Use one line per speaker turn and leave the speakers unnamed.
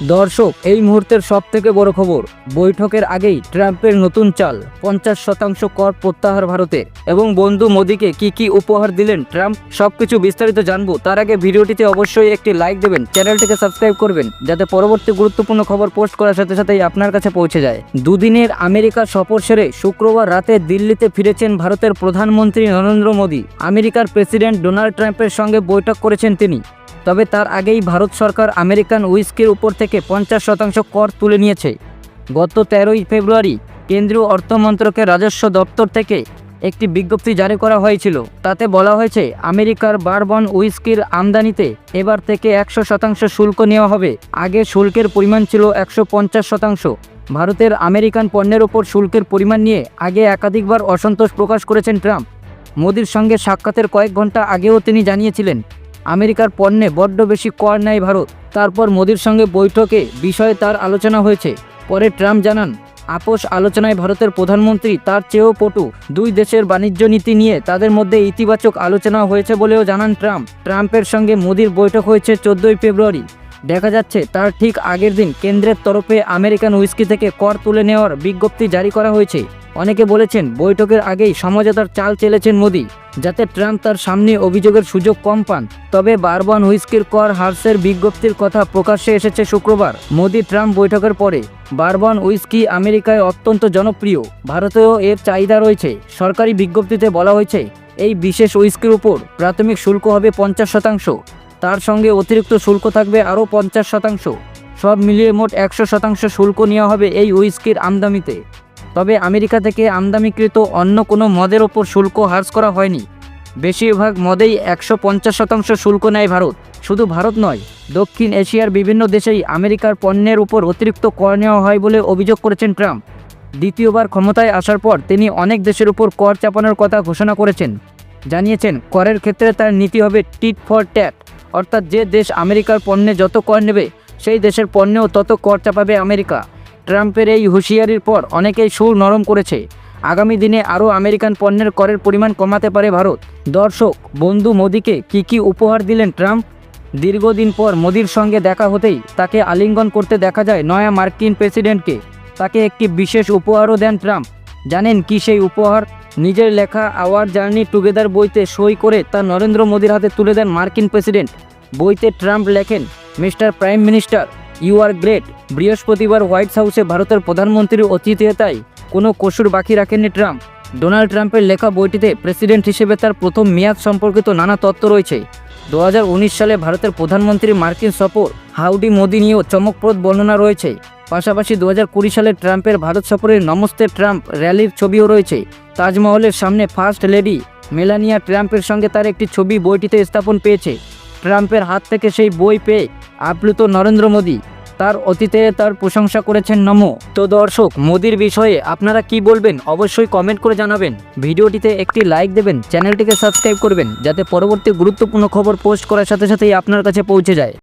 দর্শক, এই মুহূর্তের সব থেকে বড় খবর, বৈঠকের আগেই ট্রাম্পের নতুন চাল, পঞ্চাশ শতাংশ কর প্রত্যাহার ভারতে। এবং বন্ধু মোদীকে কি কি উপহার দিলেন ট্রাম্প, সবকিছু বিস্তারিত জানব। তার আগে ভিডিওটিতে অবশ্যই একটি লাইক দেবেন, চ্যানেলটিকে সাবস্ক্রাইব করবেন, যাতে পরবর্তী গুরুত্বপূর্ণ খবর পোস্ট করার সাথে সাথেই আপনার কাছে পৌঁছে যায়। দুদিনের আমেরিকা সফর সেরে শুক্রবার রাতে দিল্লিতে ফিরেছেন ভারতের প্রধানমন্ত্রী নরেন্দ্র মোদী। আমেরিকার প্রেসিডেন্ট ডোনাল্ড ট্রাম্পের সঙ্গে বৈঠক করেছেন তিনি। তবে তার আগেই ভারত সরকার আমেরিকান উইস্কির উপর থেকে পঞ্চাশ শতাংশ কর তুলে নিয়েছে। গত তেরোই ফেব্রুয়ারি কেন্দ্রীয় অর্থমন্ত্রকের রাজস্ব দপ্তর থেকে একটি বিজ্ঞপ্তি জারি করা হয়েছিল। তাতে বলা হয়েছে, আমেরিকার বারবন উইস্কির আমদানিতে এবার থেকে একশো শতাংশ শুল্ক নেওয়া হবে। আগে শুল্কের পরিমাণ ছিল একশো পঞ্চাশ শতাংশ। ভারতের আমেরিকান পণ্যের ওপর শুল্কের পরিমাণ নিয়ে আগে একাধিকবার অসন্তোষ প্রকাশ করেছেন ট্রাম্প। মোদির সঙ্গে সাক্ষাতের কয়েক ঘণ্টা আগেও তিনি জানিয়েছিলেন আমেরিকার পণ্যে বড্ড বেশি কর নেয় ভারত। তারপর মোদির সঙ্গে বৈঠকে বিষয়ে তার আলোচনা হয়েছে। পরে ট্রাম্প জানান আপোষ আলোচনায় ভারতের প্রধানমন্ত্রী তার চেয়েও পটু। দুই দেশের বাণিজ্য নীতি নিয়ে তাদের মধ্যে ইতিবাচক আলোচনা হয়েছে বলেও জানান ট্রাম্প। ট্রাম্পের সঙ্গে মোদির বৈঠক হয়েছে চোদ্দই ফেব্রুয়ারি। দেখা যাচ্ছে, তার ঠিক আগের দিন কেন্দ্রের তরফে আমেরিকান উইস্কি থেকে কর তুলে নেওয়ার বিজ্ঞপ্তি জারি করা হয়েছে। অনেকে বলেছেন বৈঠকের আগেই সমঝোতার চাল চেলেছেন মোদি, যাতে ট্রাম্প তার সামনে অভিযোগের সুযোগ কম পান। তবে বারবন হুইস্কির কর হার্সের বিজ্ঞপ্তির কথা প্রকাশ্যে এসেছে শুক্রবার। মোদি ট্রাম্প বৈঠকের পরে বারবন উইস্কি আমেরিকায় অত্যন্ত জনপ্রিয়, ভারতেও এর চাহিদা রয়েছে। সরকারি বিজ্ঞপ্তিতে বলা হয়েছে, এই বিশেষ উইস্কির উপর প্রাথমিক শুল্ক হবে পঞ্চাশ শতাংশ, তার সঙ্গে অতিরিক্ত শুল্ক থাকবে আরও পঞ্চাশ শতাংশ। সব মিলিয়ে মোট একশো শতাংশ শুল্ক নেওয়া হবে এই উইস্কির আমদানিতে। তবে আমেরিকা থেকে আমদানিকৃত অন্য কোনো মদের ওপর শুল্ক হ্রাস করা হয়নি। বেশিরভাগ মদেই একশো পঞ্চাশ শতাংশ শুল্ক নেয় ভারত। শুধু ভারত নয়, দক্ষিণ এশিয়ার বিভিন্ন দেশেই আমেরিকার পণ্যের উপর অতিরিক্ত কর নেওয়া হয় বলে অভিযোগ করেছেন ট্রাম্প। দ্বিতীয়বার ক্ষমতায় আসার পর তিনি অনেক দেশের উপর কর চাপানোর কথা ঘোষণা করেছেন। জানিয়েছেন, করের ক্ষেত্রে তার নীতি হবে টিট ফর ট্যাট, অর্থাৎ যে দেশ আমেরিকার পণ্যে যত কর নেবে, সেই দেশের পণ্যেও তত কর চাপাবে আমেরিকা। ট্রাম্পের এই হুঁশিয়ারির পর অনেকেই সুর নরম করেছে। আগামী দিনে আরও আমেরিকান পণ্যের করের পরিমাণ কমাতে পারে ভারত। দর্শক, বন্ধু মোদিকে কি কি উপহার দিলেন ট্রাম্প? দীর্ঘদিন পর মোদির সঙ্গে দেখা হতেই তাকে আলিঙ্গন করতে দেখা যায় নয়া মার্কিন প্রেসিডেন্টকে। তাকে একটি বিশেষ উপহারও দেন ট্রাম্প। জানেন কি সেই উপহার? নিজের লেখা আওয়ার জার্নি টুগেদার বইতে সই করে তা নরেন্দ্র মোদির হাতে তুলে দেন মার্কিন প্রেসিডেন্ট। বইতে ট্রাম্প লেখেন, mister prime minister you are great বৃহস্পতিবার হোয়াইট হাউসে ভারতের প্রধানমন্ত্রীর অতিথিয়তায় কোনো কসুর বাকি রাখেননি ট্রাম্প। ডোনাল্ড ট্রাম্পের লেখা বইটিতে প্রেসিডেন্ট হিসেবে তার প্রথম মেয়াদ সম্পর্কিত নানা তত্ত্ব রয়েছে। দু হাজার উনিশ সালে ভারতের প্রধানমন্ত্রী মার্কিন সফর, হাউডি মোদি নিয়েও চমকপ্রদ বর্ণনা রয়েছে। পাশাপাশি দু হাজার কুড়ি সালে ট্রাম্পের ভারত সফরের নমস্তে ট্রাম্প র্যালির ছবিও রয়েছে। তাজমহলের সামনে ফার্স্ট লেডি মেলানিয়া ট্রাম্পের সঙ্গে তার একটি ছবি বইটিতে স্থাপন পেয়েছে। ট্রাম্পের হাত থেকে সেই বই পেয়ে আপ্লুত নরেন্দ্র মোদী। তার অতীতে তার প্রশংসা করেছেন নমো। তো দর্শক, মোদির বিষয়ে আপনারা কি বলবেন, অবশ্যই কমেন্ট করে জানাবেন। ভিডিওটিতে একটি লাইক দেবেন, চ্যানেলটিকে সাবস্ক্রাইব করবেন, যাতে পরবর্তী গুরুত্বপূর্ণ খবর পোস্ট করার সাথে সাথেই আপনার কাছে পৌঁছে যায়।